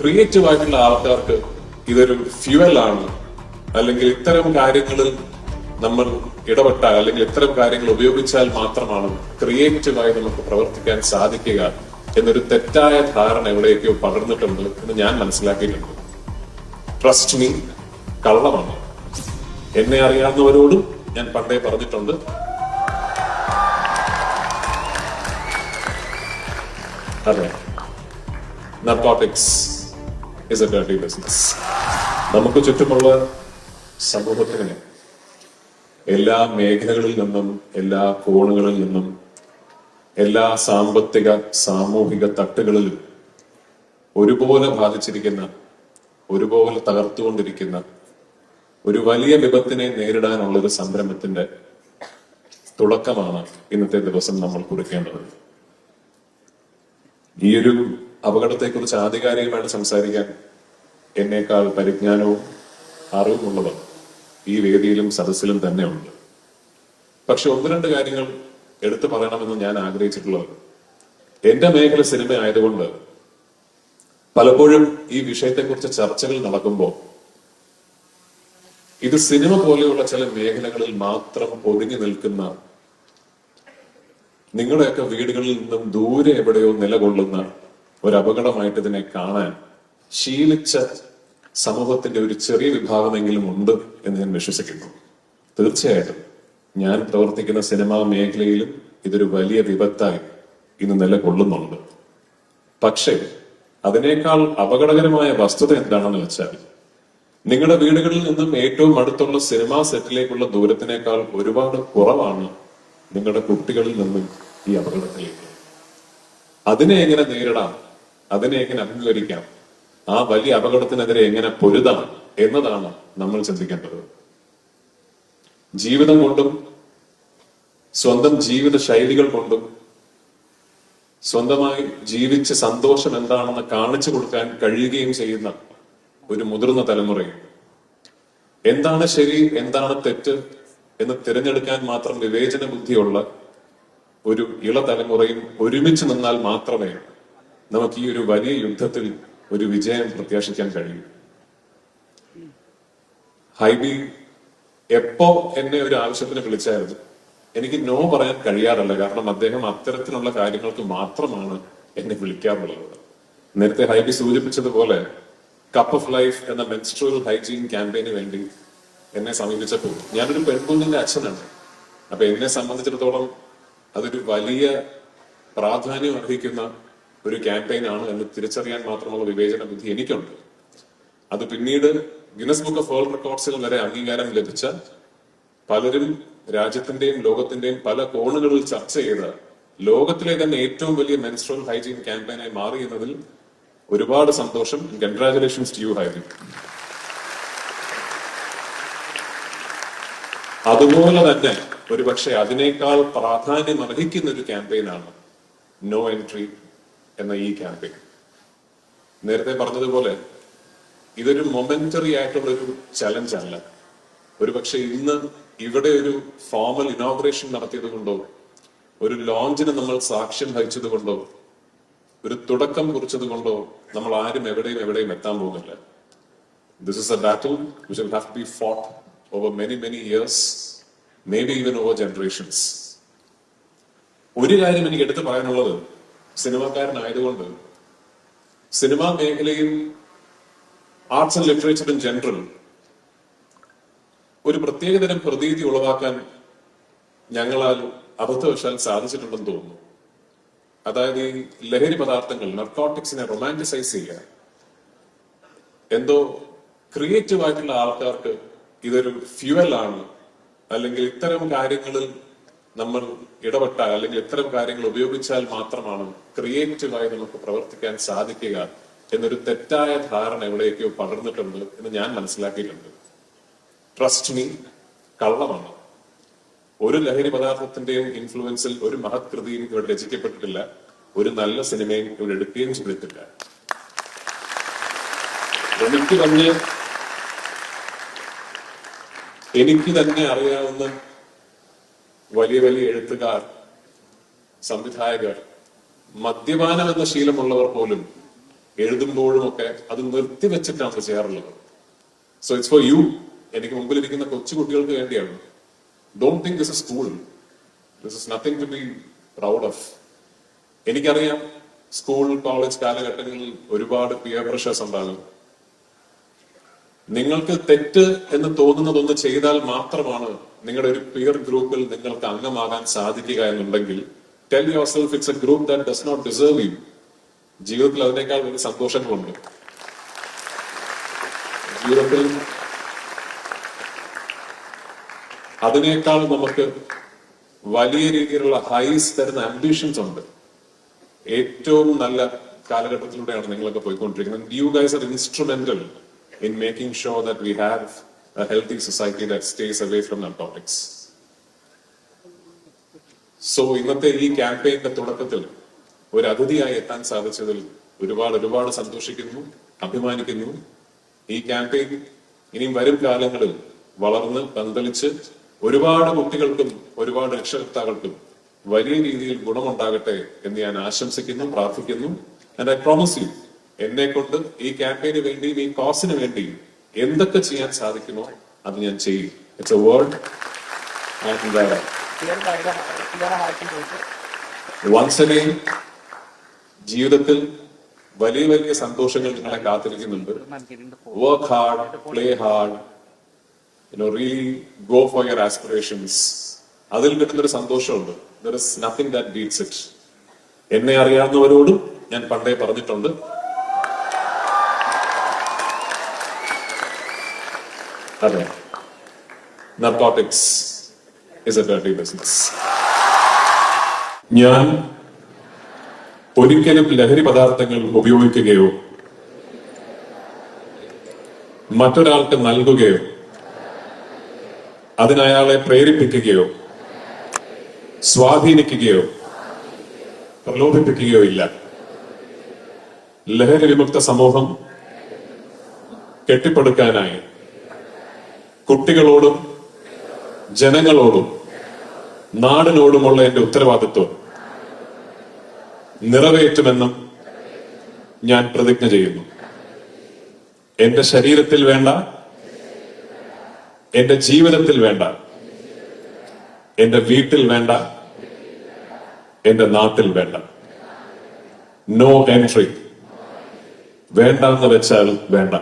Creative ആയിട്ടുള്ള ആൾക്കാർക്ക് ഇതൊരു ഫ്യുവൽ ആണ്. അല്ലെങ്കിൽ ഇത്തരം കാര്യങ്ങളിൽ നമ്മൾ ഇടപെട്ടാൽ അല്ലെങ്കിൽ ഇത്തരം കാര്യങ്ങൾ ഉപയോഗിച്ചാൽ മാത്രമാണ് ക്രിയേറ്റീവായി നമുക്ക് പ്രവർത്തിക്കാൻ സാധിക്കുക എന്നൊരു തെറ്റായ ധാരണ എവിടെയൊക്കെയോ പകർന്നിട്ടുണ്ട് എന്ന് ഞാൻ മനസ്സിലാക്കിയിട്ടുണ്ട്. ട്രസ്റ്റ് മീ കള്ളമാണ്. എന്നെ അറിയാവുന്നവരോടും ഞാൻ പണ്ടേ പറഞ്ഞിട്ടുണ്ട്. അതെ. Narcotics is a dirty business നമുക്ക് ചുറ്റുമുള്ള സമൂഹത്തിന് എല്ലാ മേഖലകളിൽ നിന്നും എല്ലാ കോണുകളിൽ നിന്നും എല്ലാ സാമ്പത്തിക സാമൂഹിക തട്ടുകളിലും ഒരുപോലെ ബാധിച്ചിരിക്കുന്ന ഒരുപോലെ തകർത്തുകൊണ്ടിരിക്കുന്ന ഒരു വലിയ വിപത്തിനെ നേരിടാനുള്ള ഒരു സംരംഭത്തിന്റെ തുടക്കമാണ് ഇന്നത്തെ ദിവസം നമ്മൾ കുറിക്കേണ്ടത്. ഈ ഒരു അപകടത്തെക്കുറിച്ച് ആധികാരികമായിട്ട് സംസാരിക്കാൻ എന്നേക്കാൾ പരിജ്ഞാനവും അറിവുമുള്ളവർ ഈ വേദിയിലും സദസ്സിലും തന്നെ ഉണ്ട് പക്ഷെ ഒന്ന് രണ്ട് കാര്യങ്ങൾ എടുത്തു പറയണമെന്ന് ഞാൻ ആഗ്രഹിച്ചിട്ടുള്ളത് എന്റെ മേഖല സിനിമ ആയതുകൊണ്ട് പലപ്പോഴും ഈ വിഷയത്തെക്കുറിച്ച് ചർച്ചകൾ നടക്കുമ്പോൾ ഇത് സിനിമ പോലെയുള്ള ചില മേഖലകളിൽ മാത്രം ഒതുങ്ങി നിൽക്കുന്ന നിങ്ങളുടെയൊക്കെ വീടുകളിൽ നിന്നും ദൂരെ എവിടെയോ നിലകൊള്ളുന്ന ഒരു ഇതിനെ കാണാൻ ശീലിച്ച സമൂഹത്തിന്റെ ഒരു ചെറിയ വിഭാഗമെങ്കിലും ഉണ്ട് എന്ന് ഞാൻ വിശ്വസിക്കുന്നു. തീർച്ചയായിട്ടും ഞാൻ പ്രവർത്തിക്കുന്ന സിനിമാ മേഖലയിലും ഇതൊരു വലിയ വിപത്തായി ഇന്ന് നിലകൊള്ളുന്നുണ്ട്. പക്ഷേ അതിനേക്കാൾ അപകടകരമായ വസ്തുത എന്താണെന്ന് വെച്ചാൽ നിങ്ങളുടെ വീടുകളിൽ നിന്നും ഏറ്റവും അടുത്തുള്ള സിനിമാ സെറ്റിലേക്കുള്ള ദൂരത്തിനേക്കാൾ ഒരുപാട് കുറവാണ് നിങ്ങളുടെ കുട്ടികളിൽ നിന്നും ഈ അപകടത്തിലേക്ക്. അതിനെ എങ്ങനെ നേരിടാം? അതിനെ എങ്ങനെ അഭിമുഖീകരിക്കാം? ആ വലിയ അപകടത്തിനെതിരെ എങ്ങനെ പൊരുതാം എന്നതാണ് നമ്മൾ ചിന്തിക്കേണ്ടത്. ജീവിതം കൊണ്ടും സ്വന്തം ജീവിത ശൈലികൾ കൊണ്ടും സ്വന്തമായി ജീവിച്ച് സന്തോഷം എന്താണെന്ന് കാണിച്ചു കൊടുക്കാൻ കഴിയുകയും ചെയ്യുന്ന ഒരു മുതിർന്ന തലമുറയും. എന്താണ് ശരി എന്താണ് തെറ്റ് എന്ന് തിരഞ്ഞെടുക്കാൻ മാത്രം വിവേചന ബുദ്ധിയുള്ള ഒരു ഇള തലമുറയും ഒരുമിച്ച് നിന്നാൽ മാത്രമേ നമുക്ക് ഈ ഒരു വലിയ യുദ്ധത്തിൽ ഒരു വിജയം പ്രത്യാശിക്കാൻ കഴിയും. ഹൈബി എപ്പോ എന്നെ ഒരു ആവശ്യത്തിന് വിളിച്ചായിരുന്നു. എനിക്ക് നോ പറയാൻ കഴിയാറില്ല. കാരണം അദ്ദേഹം അത്തരത്തിലുള്ള കാര്യങ്ങൾക്ക് മാത്രമാണ് എന്നെ വിളിക്കാറുള്ളത്. നേരത്തെ ഹൈബി സൂചിപ്പിച്ചതുപോലെ കപ്പ് ഓഫ് ലൈഫ് എന്ന മെൻസ്ട്രൽ ഹൈജീൻ ക്യാമ്പയിന് വേണ്ടി എന്നെ സമീപിച്ചപ്പോൾ ഞാനൊരു പെൺകുഞ്ഞിന്റെ അച്ഛനാണ്. അപ്പൊ എന്നെ സംബന്ധിച്ചിടത്തോളം അതൊരു വലിയ പ്രാധാന്യം അർഹിക്കുന്ന ഒരു ക്യാമ്പയിനാണ് എന്ന് തിരിച്ചറിയാൻ മാത്രമുള്ള വിവേചന ബുദ്ധി എനിക്കുണ്ട്. അത് പിന്നീട് ഗിനസ് ബുക്ക് ഓഫ് വേൾഡ് റെക്കോർഡ്സിൽ വരെ അംഗീകാരം ലഭിച്ച പലരും രാജ്യത്തിന്റെയും ലോകത്തിന്റെയും പല കോണുകളിൽ ചർച്ച ചെയ്ത് ലോകത്തിലെ തന്നെ ഏറ്റവും വലിയ മെൻസ്ട്രൽ ഹൈജീൻ ക്യാമ്പയിനായി മാറി എന്നതിൽ ഒരുപാട് സന്തോഷം. കൺഗ്രാചുലേഷൻസ് ടു യു ഹൈജീൻ അതുപോലെ തന്നെ ഒരുപക്ഷെ അതിനേക്കാൾ പ്രാധാന്യം അർഹിക്കുന്ന ഒരു ക്യാമ്പയിനാണ് നോ എൻട്രി എന്ന ഈ ക്യാമ്പയിൻ. നേരത്തെ പറഞ്ഞതുപോലെ ഇതൊരു മൊമെന്ററി ആയിട്ടുള്ള ഒരു ചലഞ്ച് അല്ല. ഒരുപക്ഷെ ഇന്ന് ഇവിടെ ഒരു ഫോമൽ ഇനോഗ്രേഷൻ നടത്തിയത് കൊണ്ടോ ഒരു ലോഞ്ചിന് നമ്മൾ സാക്ഷ്യം വഹിച്ചത് കൊണ്ടോ ഒരു തുടക്കം കുറിച്ചത് കൊണ്ടോ നമ്മൾ ആരും എവിടെയും എവിടെയും എത്താൻ പോകുന്നില്ല. This is a battle which have be fought over many many years may be even over generations ഒരു കാര്യം എനിക്ക് എടുത്തു പറയാനുള്ളത് സിനിമാക്കാരനായതുകൊണ്ട് സിനിമാ മേഖലയിൽ arts and literature in general ഒരു പ്രത്യേകതരം പ്രതീതി ഉളവാക്കാൻ ഞങ്ങളാൽ അബദ്ധവശാൽ സാധിച്ചിട്ടുണ്ടെന്ന് തോന്നുന്നു. അതായത് ഈ ലഹരി പദാർത്ഥങ്ങൾ നർക്കോട്ടിക്സിനെ റൊമാന്റിസൈസ് ചെയ്യുക. എന്തോ ക്രിയേറ്റീവ് ആയിട്ടുള്ള ആൾക്കാർക്ക് ഇതൊരു ഫ്യുവൽ ആണ്. അല്ലെങ്കിൽ ഇത്തരം കാര്യങ്ങളിൽ നമ്മൾ ഇടപെട്ടാൽ അല്ലെങ്കിൽ ഇത്തരം കാര്യങ്ങൾ ഉപയോഗിച്ചാൽ മാത്രമാണ് ക്രിയേറ്റീവായി നമുക്ക് പ്രവർത്തിക്കാൻ സാധിക്കുക എന്നൊരു തെറ്റായ ധാരണ എവിടെയൊക്കെയോ പടർന്നിട്ടുണ്ട് എന്ന് ഞാൻ മനസ്സിലാക്കിയിട്ടുണ്ട്. ട്രസ്റ്റ് മീ കള്ളമാണ്. ഒരു ലഹരി പദാർത്ഥത്തിന്റെയും ഇൻഫ്ലുവൻസിൽ ഒരു മഹത്കൃതിയും ഇവിടെ രചിക്കപ്പെട്ടിട്ടില്ല. ഒരു നല്ല സിനിമയും ഇവിടെ എടുക്കുകയും ചെയ്തിട്ടില്ല. എനിക്ക് തന്നെ എനിക്ക് തന്നെ അറിയാവുന്ന വലിയ വലിയ എഴുത്തുകാർ സംവിധായകർ മദ്യപാനം എന്ന ശീലമുള്ളവർ പോലും എഴുതുമ്പോഴും ഒക്കെ അത് നിർത്തിവെച്ചിട്ടാണ് ചെയ്യാറുള്ളത്. സോ ഇറ്റ്സ് ഫോർ യു എനിക്ക് മുമ്പിലിരിക്കുന്ന കൊച്ചു കുട്ടികൾക്ക് വേണ്ടിയാണ്. Don't think this school this is nothing to be proud of എനിക്കറിയാം സ്കൂൾ കോളേജ് കാലഘട്ടങ്ങളിൽ ഒരുപാട് പിയർ പ്രഷേഴ്സ് ഉണ്ടാകും. നിങ്ങൾക്ക് തെറ്റ് എന്ന് തോന്നുന്നതൊന്ന് ചെയ്താൽ മാത്രമാണ് നിങ്ങളുടെ ഒരു പിയർ ഗ്രൂപ്പിൽ നിങ്ങൾക്ക് അംഗമാകാൻ സാധിക്കുക എന്നുണ്ടെങ്കിൽ tell yourself it's a group that does not deserve you ജീവിതത്തിൽ അതിനേക്കാൾ വലിയ സന്തോഷങ്ങളുണ്ട്. ജീവിതത്തിൽ അതിനേക്കാൾ നമുക്ക് വലിയ രീതിയിലുള്ള ഹൈസ് തരുന്ന ആംബിഷൻസ് ഉണ്ട്. ഏറ്റവും നല്ല കാലഘട്ടത്തിലൂടെയാണ് നിങ്ങളൊക്കെ പോയിക്കൊണ്ടിരിക്കുന്നത്. You guys are instrumental in making sure that we have a healthy society that stays away from narcotics. So ഇന്നത്തെ ഈ ക്യാമ്പയിന്റെ തുടക്കത്തിൽ ഒരു അതിഥിയായി എത്താൻ സാധിച്ചതിൽ ഒരുപാട് ഒരുപാട് സന്തോഷിക്കുന്നു അഭിമാനിക്കുന്നു ഈ ക്യാമ്പയിൻ ഇനിയും വരും കാലങ്ങളിൽ വളർന്ന് പന്തലിച്ച് ഒരുപാട് കുട്ടികൾക്കും ഒരുപാട് രക്ഷകർത്താക്കൾക്കും വലിയ രീതിയിൽ ഗുണമുണ്ടാകട്ടെ എന്ന് ഞാൻ ആശംസിക്കുന്നു പ്രാർത്ഥിക്കുന്നു ആൻഡ് ഐ പ്രോമിസ് യു എന്നെ കൊണ്ട് ഈ ക്യാമ്പയിന് വേണ്ടിയും ഈ കോസിന് വേണ്ടിയും എന്തൊക്കെ ചെയ്യാൻ സാധിക്കുമോ അത് ഞാൻ ചെയ്യും. It's a world once again ജീവിതത്തിൽ വലിയ വലിയ സന്തോഷങ്ങൾ നിങ്ങളെ കാത്തിരിക്കുന്നുണ്ട്. Work hard play hard really go for your aspirations അതിൽ കിട്ടുന്നൊരു സന്തോഷമുണ്ട്. There is nothing that beats it എന്നെ അറിയാവുന്നവരോടും ഞാൻ പണ്ടേ പറഞ്ഞിട്ടുണ്ട്. അതെ. നർക്കോട്ടിക്സ് ഇസ് ഞാൻ ഒരിക്കലും ലഹരി പദാർത്ഥങ്ങൾ ഉപയോഗിക്കുകയോ മറ്റൊരാൾക്ക് നൽകുകയോ അതിനയാളെ പ്രേരിപ്പിക്കുകയോ സ്വാധീനിക്കുകയോ പ്രലോഭിപ്പിക്കുകയോ ഇല്ല. ലഹരി വിമുക്ത സമൂഹം കെട്ടിപ്പടുക്കാനായി കുട്ടികളോടും ജനങ്ങളോടും നാടിനോടുമുള്ള എന്റെ ഉത്തരവാദിത്വം നിറവേറ്റുമെന്നും ഞാൻ പ്രതിജ്ഞ ചെയ്യുന്നു. എന്റെ ശരീരത്തിൽ വേണ്ട എന്റെ ജീവിതത്തിൽ വേണ്ട എന്റെ വീട്ടിൽ വേണ്ട എന്റെ നാട്ടിൽ വേണ്ട. നോ എൻട്രി വേണ്ട എന്ന് വെച്ചാൽ വേണ്ട.